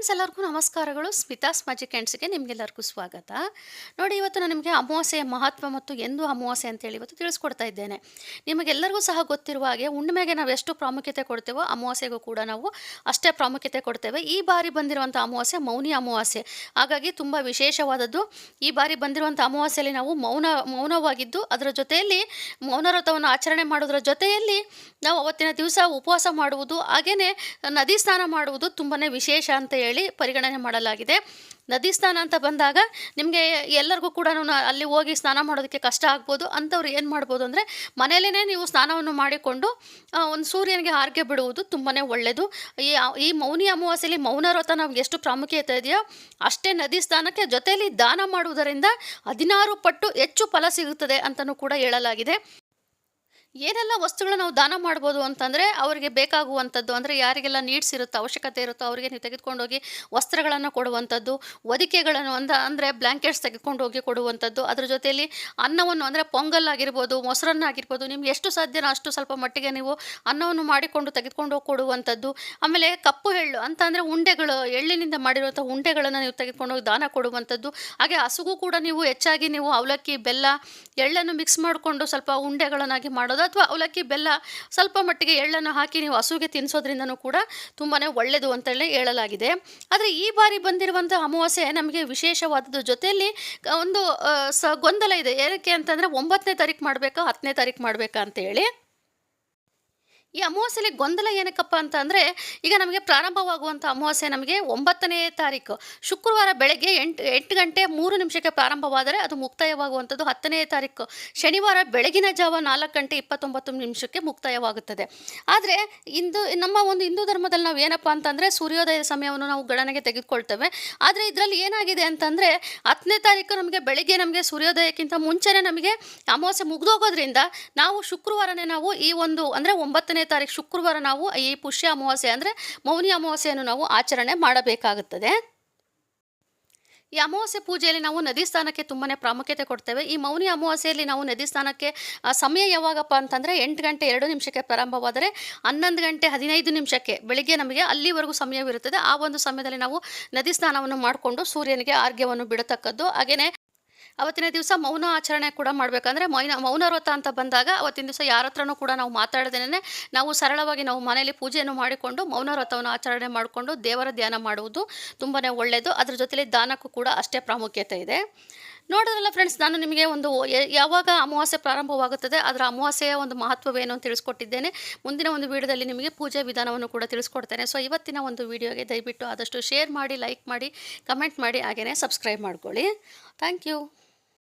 Friends, ಎಲ್ಲರಿಗೂ ನಮಸ್ಕಾರಗಳು. Smitha's magic ಕ್ಯಾಂಡ್ಸ್ಗೆ ನಿಮಗೆಲ್ಲರಿಗೂ ಸ್ವಾಗತ. ನೋಡಿ, ಇವತ್ತು ನಾನು ನಿಮಗೆ ಅಮಾವಾಸ್ಯೆಯ ಮಹತ್ವ ಮತ್ತು ಎಂದು ಅಮಾವಾಸ್ಯೆ ಅಂತೇಳಿ ಇವತ್ತು ತಿಳಿಸ್ಕೊಡ್ತಾ ಇದ್ದೇನೆ. ನಿಮಗೆಲ್ಲರಿಗೂ ಸಹ ಗೊತ್ತಿರುವ ಹಾಗೆ ಹುಣ್ಣಿಮೆಗೆ ನಾವು ಎಷ್ಟು ಪ್ರಾಮುಖ್ಯತೆ ಕೊಡ್ತೇವೋ ಅಮಾವಾಸ್ಯೆಗೂ ಕೂಡ ನಾವು ಅಷ್ಟೇ ಪ್ರಾಮುಖ್ಯತೆ ಕೊಡ್ತೇವೆ. ಈ ಬಾರಿ ಬಂದಿರುವಂಥ ಅಮಾವಾಸ್ಯೆ ಮೌನಿ ಅಮಾವಾಸ್ಯೆ. ಹಾಗಾಗಿ ತುಂಬ ವಿಶೇಷವಾದದ್ದು, ಈ ಬಾರಿ ಬಂದಿರುವಂಥ ಅಮಾವಾಸ್ಯೆಯಲ್ಲಿ ನಾವು ಮೌನ, ಮೌನವಾಗಿದ್ದು, ಅದರ ಜೊತೆಯಲ್ಲಿ ಮೌನವ್ರತವನ್ನು ಆಚರಣೆ ಮಾಡೋದರ ಜೊತೆಯಲ್ಲಿ ನಾವು ಅವತ್ತಿನ ದಿವಸ ಉಪವಾಸ ಮಾಡುವುದು ಹಾಗೆಯೇ ನದಿ ಸ್ನಾನ ಮಾಡುವುದು ತುಂಬಾ ವಿಶೇಷ ಅಂತ ಪರಿಗಣನೆ ಮಾಡಲಾಗಿದೆ. ನದಿ ಸ್ನಾನ ಅಂತ ಬಂದಾಗ ನಿಮಗೆ ಎಲ್ಲರಿಗೂ ಕೂಡ ಅಲ್ಲಿ ಹೋಗಿ ಸ್ನಾನ ಮಾಡೋದಕ್ಕೆ ಕಷ್ಟ ಆಗ್ಬೋದು. ಅಂಥವ್ರು ಏನು ಮಾಡ್ಬೋದು ಅಂದರೆ ಮನೆಯಲ್ಲೇ ನೀವು ಸ್ನಾನವನ್ನು ಮಾಡಿಕೊಂಡು ಒಂದು ಸೂರ್ಯನಿಗೆ ಆರ್ಗೆ ಬಿಡುವುದು ತುಂಬಾ ಒಳ್ಳೆಯದು ಈ ಈ ಮೌನಿ ಅಮಾವಾಸ್ಯೆಯಲ್ಲಿ ಮೌನ ವ್ರತ ನಮ್ಗೆ ಎಷ್ಟು ಪ್ರಾಮುಖ್ಯತೆ ಇದೆಯೋ ಅಷ್ಟೇ ನದಿ ಸ್ನಾನಕ್ಕೆ ಜೊತೆಯಲ್ಲಿ ದಾನ ಮಾಡುವುದರಿಂದ ಹದಿನಾರು ಪಟ್ಟು ಹೆಚ್ಚು ಫಲ ಸಿಗುತ್ತದೆ ಅಂತಲೂ ಕೂಡ ಹೇಳಲಾಗಿದೆ. ಏನೆಲ್ಲ ವಸ್ತುಗಳು ನಾವು ದಾನ ಮಾಡ್ಬೋದು ಅಂತಂದರೆ ಅವರಿಗೆ ಬೇಕಾಗುವಂಥದ್ದು, ಅಂದರೆ ಯಾರಿಗೆಲ್ಲ ನೀಡ್ಸ್ ಇರುತ್ತೋ, ಅವಶ್ಯಕತೆ ಇರುತ್ತೋ ಅವರಿಗೆ ನೀವು ತೆಗೆದುಕೊಂಡೋಗಿ ವಸ್ತ್ರಗಳನ್ನು ಕೊಡುವಂಥದ್ದು ಒದಿಕೆಗಳನ್ನು ಅಂದ ಅಂದರೆ ಬ್ಲ್ಯಾಂಕೆಟ್ಸ್ ತೆಗೆದುಕೊಂಡು ಹೋಗಿ ಕೊಡುವಂಥದ್ದು, ಅದ್ರ ಜೊತೆಯಲ್ಲಿ ಅನ್ನವನ್ನು ಅಂದರೆ ಪೊಂಗಲ್ ಆಗಿರ್ಬೋದು ಮೊಸರನ್ನ ಆಗಿರ್ಬೋದು ನಿಮ್ಗೆ ಎಷ್ಟು ಸಾಧ್ಯನೋ ಅಷ್ಟು ಸ್ವಲ್ಪ ಮಟ್ಟಿಗೆ ನೀವು ಅನ್ನವನ್ನು ಮಾಡಿಕೊಂಡು ತೆಗೆದುಕೊಂಡು ಹೋಗಿ ಕೊಡುವಂಥದ್ದು, ಆಮೇಲೆ ಕಪ್ಪು ಎಳ್ಳು ಅಂತ ಅಂದರೆ ಉಂಡೆಗಳು, ಎಳ್ಳಿನಿಂದ ಮಾಡಿರುವಂಥ ಉಂಡೆಗಳನ್ನು ನೀವು ತೆಗೆದುಕೊಂಡು ಹೋಗಿ ದಾನ ಕೊಡುವಂಥದ್ದು, ಹಾಗೆ ಹಸುಗೂ ಕೂಡ ನೀವು ಹೆಚ್ಚಾಗಿ ನೀವು ಅವಲಕ್ಕಿ, ಬೆಲ್ಲ, ಎಳ್ಳನ್ನು ಮಿಕ್ಸ್ ಮಾಡಿಕೊಂಡು ಸ್ವಲ್ಪ ಉಂಡೆಗಳನ್ನಾಗಿ ಮಾಡೋದು ಅಥವಾ ಅವಲಕ್ಕಿ, ಬೆಲ್ಲ ಸ್ವಲ್ಪ ಮಟ್ಟಿಗೆ ಎಳ್ಳನ್ನು ಹಾಕಿ ನೀವು ಹಸುಗೆ ತಿನ್ನಿಸೋದ್ರಿಂದನೂ ಕೂಡ ತುಂಬಾ ಒಳ್ಳೆಯದು ಅಂತೇಳಿ ಹೇಳಲಾಗಿದೆ. ಆದರೆ ಈ ಬಾರಿ ಬಂದಿರುವಂಥ ಅಮಾವಾಸ್ಯೆ ನಮಗೆ ವಿಶೇಷವಾದದ್ದು ಜೊತೆಯಲ್ಲಿ ಒಂದು ಸ, ಗೊಂದಲ ಇದೆ. ಏನಕ್ಕೆ ಅಂತಂದರೆ ಒಂಬತ್ತನೇ ತಾರೀಕು ಮಾಡಬೇಕಾ, ಹತ್ತನೇ ತಾರೀಕು ಮಾಡಬೇಕಾ ಅಂತೇಳಿ. ಈ ಅಮಾವಾಸ್ಯೆಯಲ್ಲಿ ಗೊಂದಲ ಏನಕ್ಕಪ್ಪ ಅಂತ ಅಂದರೆ ಈಗ ನಮಗೆ ಪ್ರಾರಂಭವಾಗುವಂಥ ಅಮಾವಾಸ್ಯೆ ನಮಗೆ ಒಂಬತ್ತನೇ ತಾರೀಕು. ಶುಕ್ರವಾರ ಬೆಳಗ್ಗೆ ಎಂಟು ಎಂಟು ಗಂಟೆ ಮೂರು ನಿಮಿಷಕ್ಕೆ ಪ್ರಾರಂಭವಾದರೆ ಅದು ಮುಕ್ತಾಯವಾಗುವಂಥದ್ದು ಹತ್ತನೇ ತಾರೀಕು. ಶನಿವಾರ ಬೆಳಗಿನ ಜಾವ ನಾಲ್ಕು ಗಂಟೆ ಇಪ್ಪತ್ತೊಂಬತ್ತು ನಿಮಿಷಕ್ಕೆ ಮುಕ್ತಾಯವಾಗುತ್ತದೆ. ಆದರೆ ಇಂದು, ನಮ್ಮ ಒಂದು ಹಿಂದೂ ಧರ್ಮದಲ್ಲಿ ನಾವು ಏನಪ್ಪ ಅಂತಂದರೆ ಸೂರ್ಯೋದಯ ಸಮಯವನ್ನು ನಾವು ಗಣನೆಗೆ ತೆಗೆದುಕೊಳ್ತೇವೆ. ಆದರೆ ಇದರಲ್ಲಿ ಏನಾಗಿದೆ ಅಂತಂದರೆ, ಹತ್ತನೇ ತಾರೀಕು ನಮಗೆ ಬೆಳಗ್ಗೆ ನಮಗೆ ಸೂರ್ಯೋದಯಕ್ಕಿಂತ ಮುಂಚೆನೇ ನಮಗೆ ಅಮಾವಾಸ್ಯೆ ಮುಗಿದೋಗೋದ್ರಿಂದ ನಾವು ಶುಕ್ರವಾರನೇ ನಾವು ಈ ಒಂದು, ಅಂದರೆ ಒಂಬತ್ತನೇ ತಾರೀಕು ಶುಕ್ರವಾರ ನಾವು ಈ ಪುಷ್ಯ ಅಮಾವಾಸ್ಯೆ ಅಂದರೆ ಮೌನಿ ಅಮಾವಾಸ್ಯೆಯನ್ನು ನಾವು ಆಚರಣೆ ಮಾಡಬೇಕಾಗುತ್ತದೆ. ಈ ಅಮಾವಾಸ್ಯೆ ಪೂಜೆಯಲ್ಲಿ ನಾವು ನದಿ ಸ್ನಾನಕ್ಕೆ ತುಂಬಾ ಪ್ರಾಮುಖ್ಯತೆ ಕೊಡ್ತೇವೆ. ಈ ಮೌನಿ ಅಮಾವಾಸ್ಯೆಯಲ್ಲಿ ನಾವು ನದಿ ಸ್ನಾನಕ್ಕೆ ಸಮಯ ಯಾವಾಗಪ್ಪ ಅಂತಂದರೆ ಎಂಟು ಗಂಟೆ ಎರಡು ನಿಮಿಷಕ್ಕೆ ಪ್ರಾರಂಭವಾದರೆ ಹನ್ನೊಂದು ಗಂಟೆ ಹದಿನೈದು ನಿಮಿಷಕ್ಕೆ ಬೆಳಿಗ್ಗೆ ನಮಗೆ ಅಲ್ಲಿವರೆಗೂ ಸಮಯವಿರುತ್ತದೆ. ಆ ಒಂದು ಸಮಯದಲ್ಲಿ ನಾವು ನದಿ ಸ್ನಾನವನ್ನು ಮಾಡಿಕೊಂಡು ಸೂರ್ಯನಿಗೆ ಆರ್ಘ್ಯವನ್ನು ಬಿಡತಕ್ಕದ್ದು. ಹಾಗೆಯೇ ಅವತ್ತಿನ ದಿವಸ ಮೌನ ಆಚರಣೆ ಕೂಡ ಮಾಡಬೇಕಂದ್ರೆ ಮೌನ ಮೌನ ವ್ರತ ಅಂತ ಬಂದಾಗ ಅವತ್ತಿನ ದಿವಸ ಯಾರ ಹತ್ರನೂ ಕೂಡ ನಾವು ಮಾತಾಡದೇನೆ ನಾವು ಸರಳವಾಗಿ ನಾವು ಮನೆಯಲ್ಲಿ ಪೂಜೆಯನ್ನು ಮಾಡಿಕೊಂಡು ಮೌನ ವ್ರತವನ್ನು ಆಚರಣೆ ಮಾಡಿಕೊಂಡು ದೇವರ ಧ್ಯಾನ ಮಾಡುವುದು ತುಂಬಾ ಒಳ್ಳೆಯದು ಅದರ ಜೊತೆಲಿ ದಾನಕ್ಕೂ ಕೂಡ ಅಷ್ಟೇ ಪ್ರಾಮುಖ್ಯತೆ ಇದೆ. ನೋಡೋದ್ರಲ್ಲ ಫ್ರೆಂಡ್ಸ್ ನಾನು ನಿಮಗೆ ಒಂದು ಯಾವಾಗ ಅಮಾವಾಸ್ಯೆ ಪ್ರಾರಂಭವಾಗುತ್ತದೆ, ಅದರ ಅಮಾವಾಸ್ಯೆಯ ಒಂದು ಮಹತ್ವವೇನು ಅಂತ ತಿಳಿಸ್ಕೊಟ್ಟಿದ್ದೇನೆ. ಮುಂದಿನ ಒಂದು ವಿಡಿಯೋದಲ್ಲಿ ನಿಮಗೆ ಪೂಜೆ ವಿಧಾನವನ್ನು ಕೂಡ ತಿಳಿಸ್ಕೊಡ್ತೇನೆ. ಸೊ ಇವತ್ತಿನ ಒಂದು ವಿಡಿಯೋಗೆ ದಯವಿಟ್ಟು ಆದಷ್ಟು ಶೇರ್ ಮಾಡಿ ಲೈಕ್ ಮಾಡಿ ಕಮೆಂಟ್ ಮಾಡಿ ಹಾಗೆಯೇ ಸಬ್ಸ್ಕ್ರೈಬ್ ಮಾಡ್ಕೊಳ್ಳಿ. Thank you